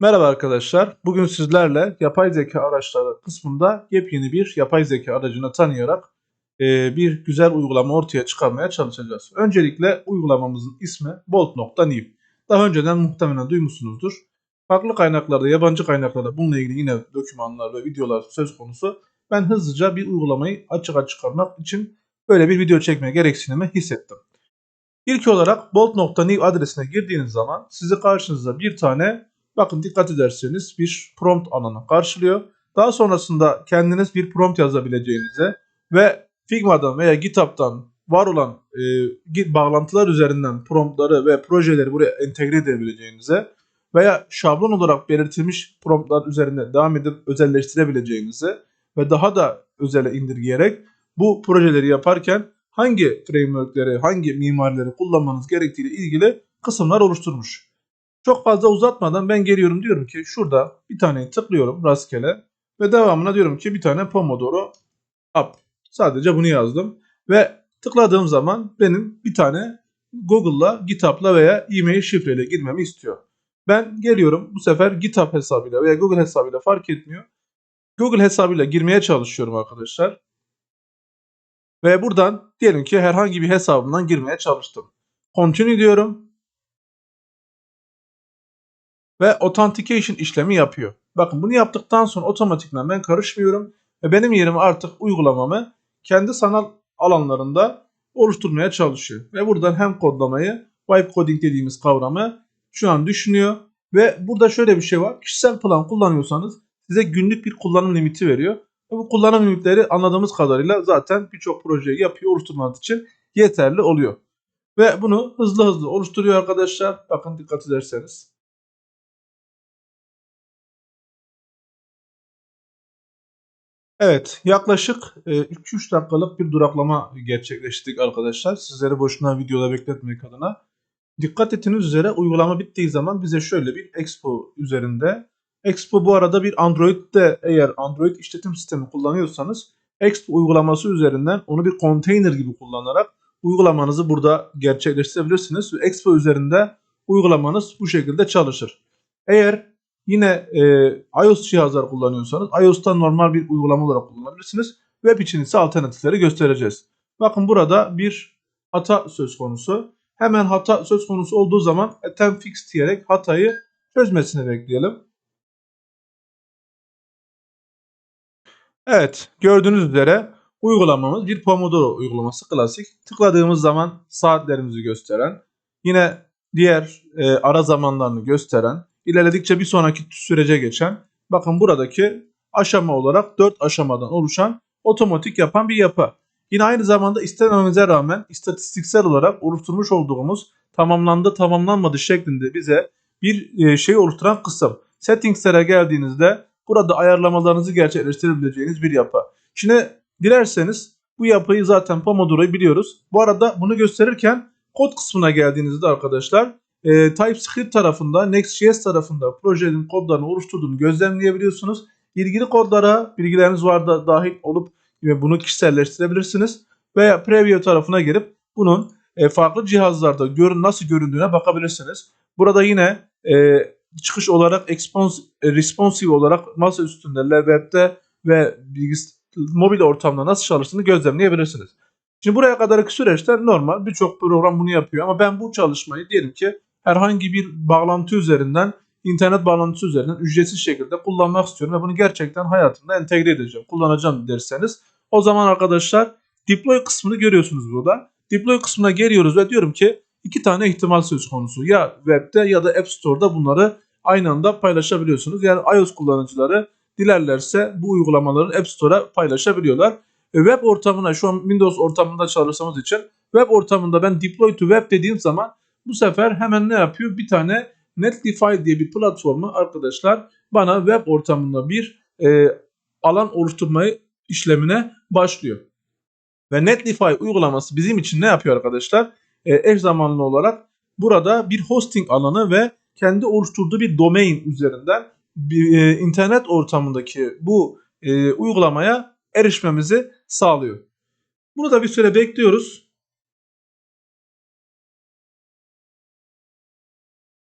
Merhaba arkadaşlar. Bugün sizlerle yapay zeka araçları kısmında yepyeni bir yapay zeka aracını tanıyarak e, bir güzel uygulama ortaya çıkarmaya çalışacağız. Öncelikle uygulamamızın ismi Bolt.new. Daha önceden muhtemelen duymuşsunuzdur. Farklı kaynaklarda, yabancı kaynaklarda bununla ilgili yine dokümanlar ve videolar söz konusu. Ben hızlıca bir uygulamayı açığa çıkarmak için böyle bir video çekmeye gereksinimi hissettim. İlk olarak bolt.new adresine girdiğiniz zaman sizi karşınıza bir tane Bakın dikkat ederseniz bir prompt alanı karşılıyor. Daha sonrasında kendiniz bir prompt yazabileceğinize ve Figma'dan veya GitHub'dan var olan e, bağlantılar üzerinden promptları ve projeleri buraya entegre edebileceğinize veya şablon olarak belirtilmiş promptlar üzerinde devam edip özelleştirebileceğinize ve daha da özele indirgeyerek bu projeleri yaparken hangi frameworkleri, hangi mimarileri kullanmanız gerektiğiyle ilgili kısımlar oluşturmuş. Çok fazla uzatmadan ben geliyorum diyorum ki şurada bir tane tıklıyorum rastgele ve devamına diyorum ki bir tane Pomodoro Up. Sadece bunu yazdım ve tıkladığım zaman benim bir tane Google'la, GitHub'la veya e-mail şifreyle girmemi istiyor. Ben geliyorum bu sefer GitHub hesabıyla veya Google hesabıyla fark etmiyor. Google hesabıyla girmeye çalışıyorum arkadaşlar. Ve buradan diyelim ki herhangi bir hesabımdan girmeye çalıştım. Continue diyorum ve authentication işlemi yapıyor. Bakın bunu yaptıktan sonra otomatikman ben karışmıyorum ve benim yerime artık uygulamamı kendi sanal alanlarında oluşturmaya çalışıyor. Ve buradan hem kodlamayı, vibe coding dediğimiz kavramı şu an düşünüyor. Ve burada şöyle bir şey var. Kişisel plan kullanıyorsanız size günlük bir kullanım limiti veriyor. Ve bu kullanım limitleri anladığımız kadarıyla zaten birçok projeyi yapıyor, oluşturmanız için yeterli oluyor. Ve bunu hızlı hızlı oluşturuyor arkadaşlar. Bakın dikkat ederseniz. Evet, yaklaşık 2-3 dakikalık bir duraklama gerçekleştirdik arkadaşlar. Sizleri boşuna videoda bekletmek adına. Dikkat ettiğiniz üzere uygulama bittiği zaman bize şöyle bir Expo üzerinde. Expo bu arada bir Android'de eğer Android işletim sistemi kullanıyorsanız Expo uygulaması üzerinden onu bir container gibi kullanarak uygulamanızı burada gerçekleştirebilirsiniz. Expo üzerinde uygulamanız bu şekilde çalışır. Eğer Yine e, iOS cihazlar kullanıyorsanız iOS'tan normal bir uygulama olarak kullanabilirsiniz. Web için ise alternatifleri göstereceğiz. Bakın burada bir hata söz konusu. Hemen hata söz konusu olduğu zaman attempt fix diyerek hatayı çözmesini bekleyelim. Evet gördüğünüz üzere uygulamamız bir Pomodoro uygulaması klasik. Tıkladığımız zaman saatlerimizi gösteren, yine diğer e, ara zamanlarını gösteren, ilerledikçe bir sonraki sürece geçen bakın buradaki aşama olarak 4 aşamadan oluşan otomatik yapan bir yapı. Yine aynı zamanda istememize rağmen istatistiksel olarak oluşturmuş olduğumuz tamamlandı tamamlanmadı şeklinde bize bir e, şey oluşturan kısım. Settingslere geldiğinizde burada ayarlamalarınızı gerçekleştirebileceğiniz bir yapı. Şimdi dilerseniz bu yapıyı zaten Pomodoro'yu biliyoruz. Bu arada bunu gösterirken kod kısmına geldiğinizde arkadaşlar e, TypeScript tarafında, Next.js tarafında projenin kodlarını oluşturduğunu gözlemleyebiliyorsunuz. İlgili kodlara bilgileriniz var da dahil olup bunu kişiselleştirebilirsiniz. Veya Preview tarafına gelip bunun e, farklı cihazlarda görün nasıl göründüğüne bakabilirsiniz. Burada yine e, çıkış olarak expons, e, responsive olarak masa üstünde, webde ve mobil ortamda nasıl çalıştığını gözlemleyebilirsiniz. Şimdi buraya kadarki süreçte normal birçok program bunu yapıyor ama ben bu çalışmayı diyelim ki herhangi bir bağlantı üzerinden internet bağlantısı üzerinden ücretsiz şekilde kullanmak istiyorum ve bunu gerçekten hayatımda entegre edeceğim, kullanacağım derseniz o zaman arkadaşlar deploy kısmını görüyorsunuz burada. Deploy kısmına geliyoruz ve diyorum ki iki tane ihtimal söz konusu. Ya webde ya da App Store'da bunları aynı anda paylaşabiliyorsunuz. Yani iOS kullanıcıları dilerlerse bu uygulamaları App Store'a paylaşabiliyorlar. E, web ortamına şu an Windows ortamında çalıştığımız için web ortamında ben deploy to web dediğim zaman bu sefer hemen ne yapıyor? Bir tane Netlify diye bir platformu arkadaşlar bana web ortamında bir e, alan oluşturmayı işlemine başlıyor. Ve Netlify uygulaması bizim için ne yapıyor arkadaşlar? E, eş zamanlı olarak burada bir hosting alanı ve kendi oluşturduğu bir domain üzerinden bir, e, internet ortamındaki bu e, uygulamaya erişmemizi sağlıyor. Bunu da bir süre bekliyoruz.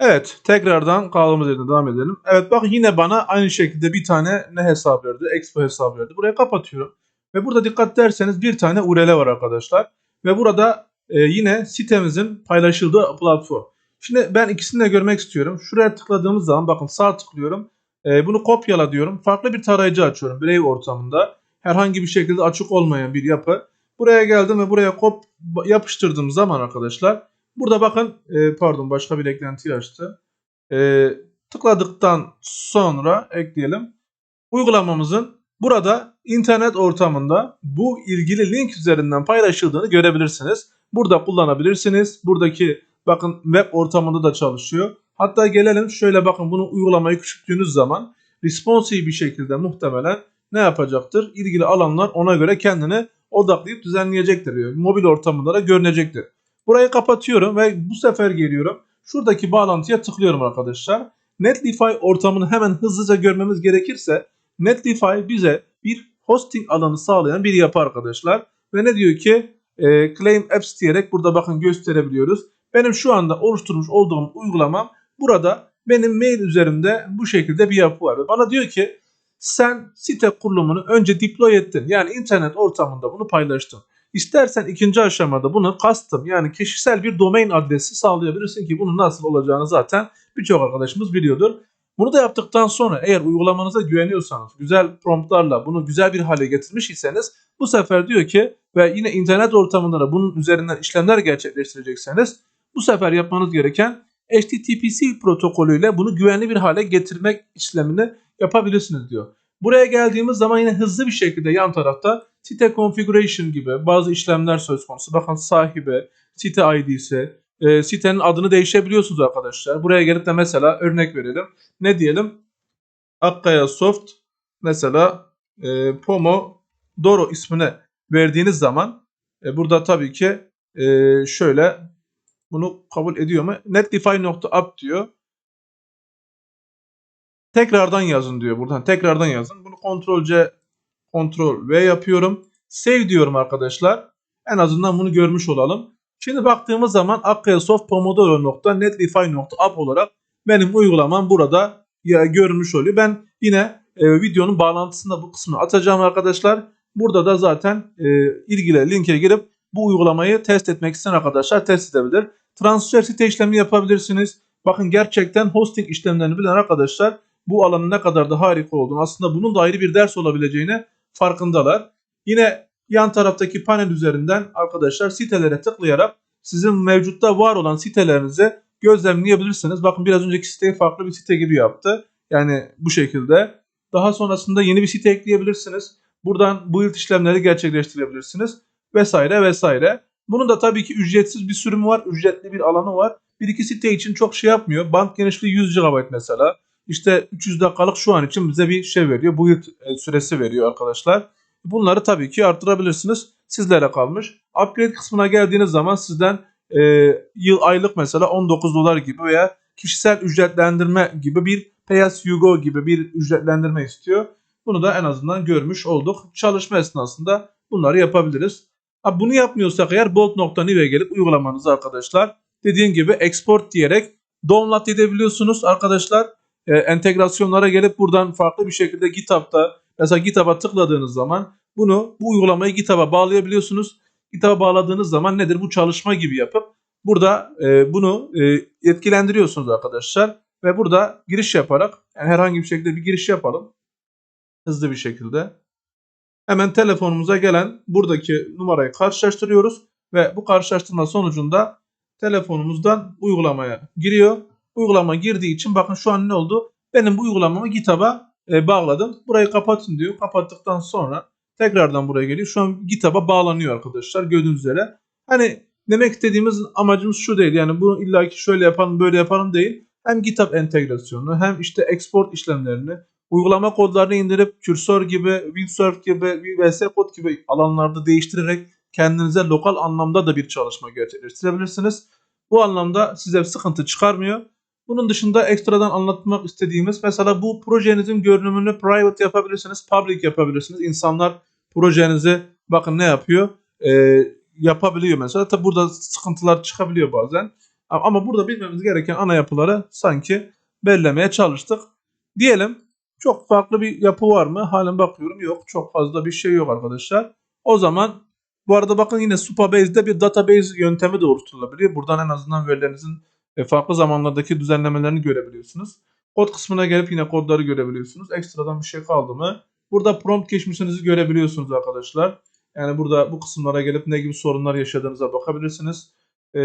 Evet tekrardan kaldığımız yerden devam edelim. Evet bakın yine bana aynı şekilde bir tane ne hesap verdi? Expo hesabı verdi. Buraya kapatıyorum. Ve burada dikkat derseniz bir tane URL var arkadaşlar. Ve burada e, yine sitemizin paylaşıldığı platform. Şimdi ben ikisini de görmek istiyorum. Şuraya tıkladığımız zaman bakın sağ tıklıyorum. E, bunu kopyala diyorum. Farklı bir tarayıcı açıyorum. Brave ortamında. Herhangi bir şekilde açık olmayan bir yapı. Buraya geldim ve buraya kop yapıştırdığım zaman arkadaşlar. Burada bakın e, pardon başka bir eklentiyi açtı. E, tıkladıktan sonra ekleyelim. Uygulamamızın burada internet ortamında bu ilgili link üzerinden paylaşıldığını görebilirsiniz. Burada kullanabilirsiniz. Buradaki bakın web ortamında da çalışıyor. Hatta gelelim şöyle bakın bunu uygulamayı küçülttüğünüz zaman responsive bir şekilde muhtemelen ne yapacaktır? İlgili alanlar ona göre kendini odaklayıp düzenleyecektir. Mobil ortamında da görünecektir. Burayı kapatıyorum ve bu sefer geliyorum. Şuradaki bağlantıya tıklıyorum arkadaşlar. Netlify ortamını hemen hızlıca görmemiz gerekirse Netlify bize bir hosting alanı sağlayan bir yapı arkadaşlar. Ve ne diyor ki e, Claim Apps diyerek burada bakın gösterebiliyoruz. Benim şu anda oluşturmuş olduğum uygulamam burada benim mail üzerimde bu şekilde bir yapı var. Ve bana diyor ki sen site kurulumunu önce deploy ettin. Yani internet ortamında bunu paylaştın. İstersen ikinci aşamada bunu custom yani kişisel bir domain adresi sağlayabilirsin ki bunun nasıl olacağını zaten birçok arkadaşımız biliyordur. Bunu da yaptıktan sonra eğer uygulamanıza güveniyorsanız güzel promptlarla bunu güzel bir hale getirmiş iseniz bu sefer diyor ki ve yine internet ortamında da bunun üzerinden işlemler gerçekleştirecekseniz bu sefer yapmanız gereken HTTPC protokolüyle bunu güvenli bir hale getirmek işlemini yapabilirsiniz diyor. Buraya geldiğimiz zaman yine hızlı bir şekilde yan tarafta site configuration gibi bazı işlemler söz konusu. Bakın sahibi, site ID'si, e, sitenin adını değişebiliyorsunuz arkadaşlar. Buraya gelip de mesela örnek verelim. Ne diyelim? Akkaya Soft mesela e, Pomodoro ismine verdiğiniz zaman e, burada tabii ki e, şöyle bunu kabul ediyor mu? Netlify.app diyor. Tekrardan yazın diyor buradan. Tekrardan yazın. Bunu Ctrl C Ctrl V yapıyorum. Save diyorum arkadaşlar. En azından bunu görmüş olalım. Şimdi baktığımız zaman Akkaya.soft Pomodoro.netlify.app olarak benim uygulamam burada ya görmüş oluyor. Ben yine e, videonun bağlantısında bu kısmını atacağım arkadaşlar. Burada da zaten e, ilgili linke girip bu uygulamayı test etmek isteyen arkadaşlar test edebilir. Transfer site işlemi yapabilirsiniz. Bakın gerçekten hosting işlemlerini bilen arkadaşlar bu alanın ne kadar da harika olduğunu aslında bunun da ayrı bir ders olabileceğini farkındalar. Yine yan taraftaki panel üzerinden arkadaşlar sitelere tıklayarak sizin mevcutta var olan sitelerinizi gözlemleyebilirsiniz. Bakın biraz önceki siteyi farklı bir site gibi yaptı. Yani bu şekilde. Daha sonrasında yeni bir site ekleyebilirsiniz. Buradan build işlemleri gerçekleştirebilirsiniz. Vesaire vesaire. Bunun da tabii ki ücretsiz bir sürümü var. Ücretli bir alanı var. Bir iki site için çok şey yapmıyor. Band genişliği 100 GB mesela. İşte 300 dakikalık şu an için bize bir şey veriyor. Build süresi veriyor arkadaşlar. Bunları tabii ki arttırabilirsiniz. Sizlere kalmış. Upgrade kısmına geldiğiniz zaman sizden e, yıl aylık mesela 19 dolar gibi veya kişisel ücretlendirme gibi bir pay as you go gibi bir ücretlendirme istiyor. Bunu da en azından görmüş olduk. Çalışma esnasında bunları yapabiliriz. Ha, bunu yapmıyorsak eğer bolt.nive'ye gelip uygulamanızı arkadaşlar dediğim gibi export diyerek download edebiliyorsunuz arkadaşlar. E, entegrasyonlara gelip buradan farklı bir şekilde GitHub'da mesela GitHub'a tıkladığınız zaman bunu bu uygulamayı GitHub'a bağlayabiliyorsunuz. GitHub'a bağladığınız zaman nedir? Bu çalışma gibi yapıp burada e, bunu e, etkilendiriyorsunuz arkadaşlar. Ve burada giriş yaparak yani herhangi bir şekilde bir giriş yapalım. Hızlı bir şekilde. Hemen telefonumuza gelen buradaki numarayı karşılaştırıyoruz. Ve bu karşılaştırma sonucunda telefonumuzdan uygulamaya giriyor. Uygulama girdiği için bakın şu an ne oldu? Benim bu uygulamamı GitHub'a e, bağladım. Burayı kapatın diyor. Kapattıktan sonra tekrardan buraya geliyor. Şu an GitHub'a bağlanıyor arkadaşlar gördüğünüz üzere. Hani demek istediğimiz amacımız şu değil. Yani bunu illaki şöyle yapalım böyle yapalım değil. Hem GitHub entegrasyonu hem işte export işlemlerini uygulama kodlarını indirip Cursor gibi, Windsurf gibi, VS Code gibi alanlarda değiştirerek kendinize lokal anlamda da bir çalışma gerçekleştirebilirsiniz. Bu anlamda size sıkıntı çıkarmıyor. Bunun dışında ekstradan anlatmak istediğimiz mesela bu projenizin görünümünü private yapabilirsiniz, public yapabilirsiniz. İnsanlar projenizi bakın ne yapıyor? Ee, yapabiliyor mesela. Tabi burada sıkıntılar çıkabiliyor bazen. Ama burada bilmemiz gereken ana yapıları sanki belirlemeye çalıştık. Diyelim çok farklı bir yapı var mı? Halen bakıyorum yok. Çok fazla bir şey yok arkadaşlar. O zaman bu arada bakın yine Supabase'de bir database yöntemi de oluşturulabiliyor. Buradan en azından verilerinizin e, farklı zamanlardaki düzenlemelerini görebiliyorsunuz. Kod kısmına gelip yine kodları görebiliyorsunuz. Ekstradan bir şey kaldı mı? Burada prompt geçmişinizi görebiliyorsunuz arkadaşlar. Yani burada bu kısımlara gelip ne gibi sorunlar yaşadığınıza bakabilirsiniz. Ee,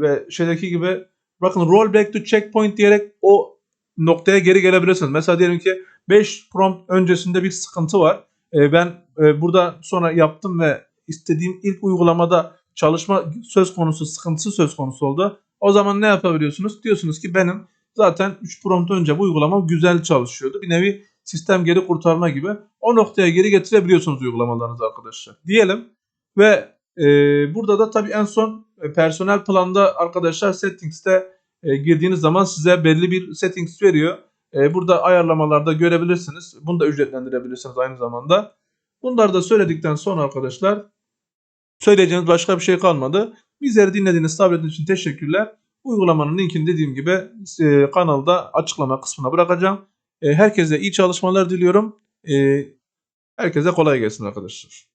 ve şeydeki gibi bakın rollback to checkpoint diyerek o noktaya geri gelebilirsiniz. Mesela diyelim ki 5 prompt öncesinde bir sıkıntı var. Ee, ben e, burada sonra yaptım ve istediğim ilk uygulamada çalışma söz konusu, sıkıntısı söz konusu oldu. O zaman ne yapabiliyorsunuz? Diyorsunuz ki benim zaten 3 prompt önce bu uygulamam güzel çalışıyordu. Bir nevi sistem geri kurtarma gibi. O noktaya geri getirebiliyorsunuz uygulamalarınızı arkadaşlar. Diyelim ve e, burada da tabii en son e, personel planda arkadaşlar settings'te e, girdiğiniz zaman size belli bir settings veriyor. E, burada ayarlamalarda görebilirsiniz. Bunu da ücretlendirebilirsiniz aynı zamanda. Bunları da söyledikten sonra arkadaşlar söyleyeceğiniz başka bir şey kalmadı. Bizleri dinlediğiniz, sabrettiğiniz için teşekkürler. Uygulamanın linkini dediğim gibi e, kanalda açıklama kısmına bırakacağım. E, herkese iyi çalışmalar diliyorum. E, herkese kolay gelsin arkadaşlar.